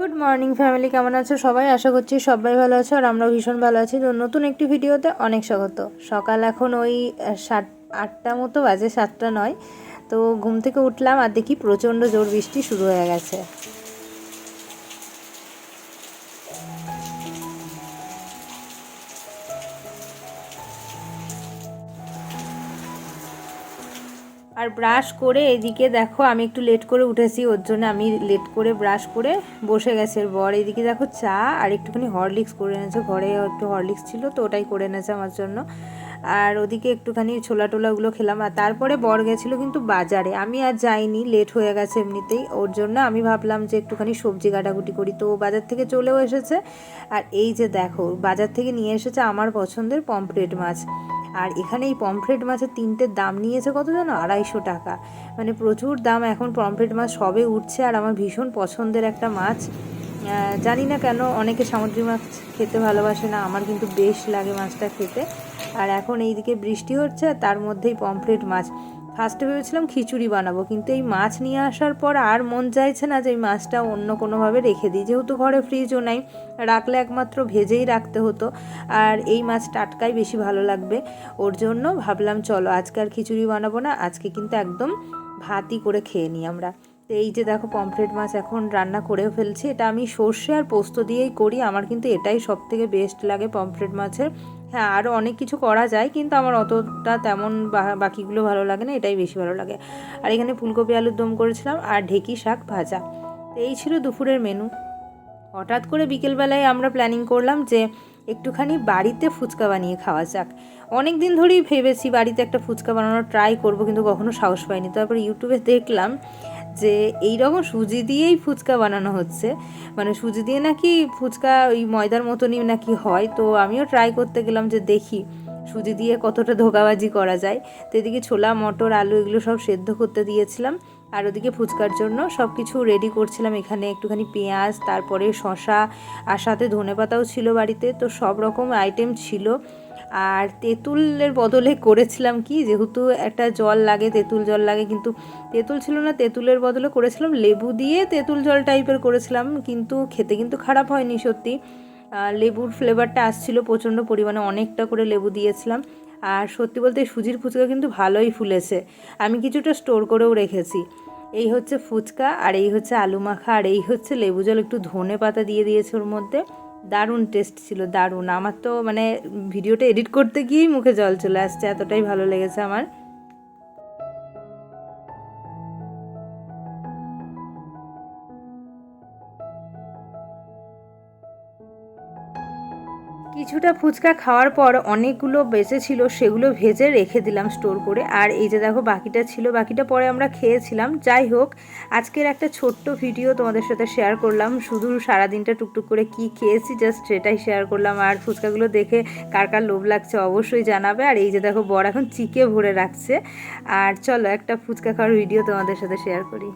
Good morning family কেমন আছো সবাই? আশা করছি সবাই ভালো আছো আর আমরা ভীষণ ভালো আছি। তো নতুন একটি ভিডিওতে অনেক স্বাগত। সকাল এখন ওই সাত, আটটা মতো বাজে, সাতটা নয়। তো ঘুম থেকে উঠলাম আর দেখি প্রচণ্ড জোর বৃষ্টি শুরু হয়ে গেছে। আর ব্রাশ করে এদিকে দেখো, আমি একটু লেট করে উঠেছি, ওর জন্য আমি লেট করে ব্রাশ করে বসে গেছে এর বর। এদিকে দেখো চা আর একটুখানি হরলিক্স করে এনেছে, ঘরে একটু হরলিক্স ছিল তো ওটাই করে এনেছে আমার জন্য। আর ওদিকে একটুখানি ছোলা টোলাগুলো খেলাম আর তারপরে বর গেছিল কিন্তু বাজারে। আমি আর যাইনি লেট হয়ে গেছে এমনিতেই। ওর জন্য আমি ভাবলাম যে একটুখানি সবজি কাটাকুটি করি। তো বাজার থেকে চলেও এসেছে। আর এই যে দেখো, বাজার থেকে নিয়ে এসেছে আমার পছন্দের পমফ্রেট মাছ। আর এখানে এই পমফ্রেট মাছের তিনটের দাম নিয়েছে কত জানো? আড়াইশো টাকা। মানে প্রচুর দাম এখন পমফ্রেট মাছ সবে উঠছে আর আমার ভীষণ পছন্দের একটা মাছ। জানি না কেন অনেকে সামুদ্রিক মাছ খেতে ভালোবাসে না, আমার কিন্তু বেশ লাগে মাছটা খেতে। আর এখন এইদিকে বৃষ্টি হচ্ছে, তার মধ্যেই পমফ্রেট মাছ। ফার্স্টে ভেবেছিলাম খিচুড়ি বানাবো, কিন্তু এই মাছ নিয়ে আসার পর আর মন চাইছে না যে এই মাছটা অন্য কোনোভাবে রেখে দিই। যেহেতু ঘরে ফ্রিজও নাই, রাখলে একমাত্র ভেজেই রাখতে হতো। আর এই মাছ টাটকাই বেশি ভালো লাগবে। ওর জন্য ভাবলাম, চলো আজকে আর খিচুড়ি বানাবো না, আজকে কিন্তু একদম ভাতই করে খেয়ে নিই আমরা। তো এই যে দেখো, পমফ্রেট মাছ এখন রান্না করেও ফেলছি। এটা আমি সর্ষে আর পোস্ত দিয়েই করি। আমার কিন্তু এটাই সব থেকে বেস্ট লাগে পমফ্রেট মাছের। হ্যাঁ আরও অনেক কিছু করা যায়, কিন্তু আমার অতটা তেমন বাকিগুলো ভালো লাগে না, এটাই বেশি ভালো লাগে। আর এখানে ফুলকপি আলুর দম করেছিলাম আর ঢেকি শাক ভাজা। তো এই ছিল দুপুরের মেনু হঠাৎ করে বিকেলবেলায় আমরা প্ল্যানিং করলাম যে একটুখানি বাড়িতে ফুচকা বানিয়ে খাওয়া যাক। অনেক দিন ধরেই ভেবেছি বাড়িতে একটা ফুচকা বানানোর ট্রাই করব, কিন্তু কখনো সাহস পাইনি। তারপর ইউটিউবে দেখলাম যে এই রকম সুজি দিয়েই ফুচকা বানানো হচ্ছে। মানে সুজি দিয়ে নাকি ফুচকা ওই ময়দার মতনই নাকি হয়। তো আমিও ট্রাই করতে গেলাম যে দেখি সুজি দিয়ে কতটা ধোকাবাজি করা যায়। তো এদিকে ছোলা, মটর, আলু এগুলো সব সেদ্ধ করতে দিয়েছিলাম। আর ওদিকে ফুচকার জন্য সব কিছু রেডি করছিলাম। এখানে একটুখানি পেঁয়াজ, তারপরে শশা আর সাথে ধনেপাতাও ছিল বাড়িতে। তো সব রকম আইটেম ছিল। আর তেঁতুলের বদলে করেছিলাম কি? যেহেতু একটা জল লাগে, তেঁতুল জল লাগে, কিন্তু তেঁতুল ছিল না, তেঁতুলের বদলে করেছিলাম লেবু দিয়ে তেঁতুল জল টাইপের করেছিলাম, কিন্তু খেতে কিন্তু খারাপ হয়নি সত্যি। লেবুর ফ্লেভারটা আসছিল প্রচণ্ড পরিমাণে, অনেকটা করে লেবু দিয়েছিলাম। আর সত্যি বলতে সুজির ফুচকা কিন্তু ভালোই ফুলেছে। আমি কিছুটা স্টোর করেও রেখেছি। এই হচ্ছে ফুচকা, আর এই হচ্ছে আলু মাখা, আর এই হচ্ছে লেবু জল, একটু ধনে পাতা দিয়ে দিয়েছে ওর মধ্যে। দারুণ টেস্ট ছিল, দারুণ। আমার তো মানে ভিডিওটা এডিট করতে গিয়েই মুখে জল চলে আসছে, এতটাই ভালো লেগেছে আমার। কিছুটা ফুচকা খাওয়ার পর অনেকগুলো বেঁচে ছিল, সেগুলো ভেজে রেখে দিলাম স্টোর করে। আর এই যে দেখো, বাকিটা ছিল, বাকিটা পরে আমরা খেয়েছিলাম। যাই হোক, আজকের একটা ছোট্ট ভিডিও তোমাদের সাথে শেয়ার করলাম। শুধু সারাদিনটা টুকটুক করে কি খেয়েছি জাস্ট সেটাই শেয়ার করলাম। আর ফুচকাগুলো দেখে কার কার লোভ লাগছে অবশ্যই জানাবে। আর এই যে দেখো, বর এখন চিকে ভরে রাখছে। আর চলো একটা ফুচকা খাওয়ার ভিডিও তোমাদের সাথে শেয়ার করি।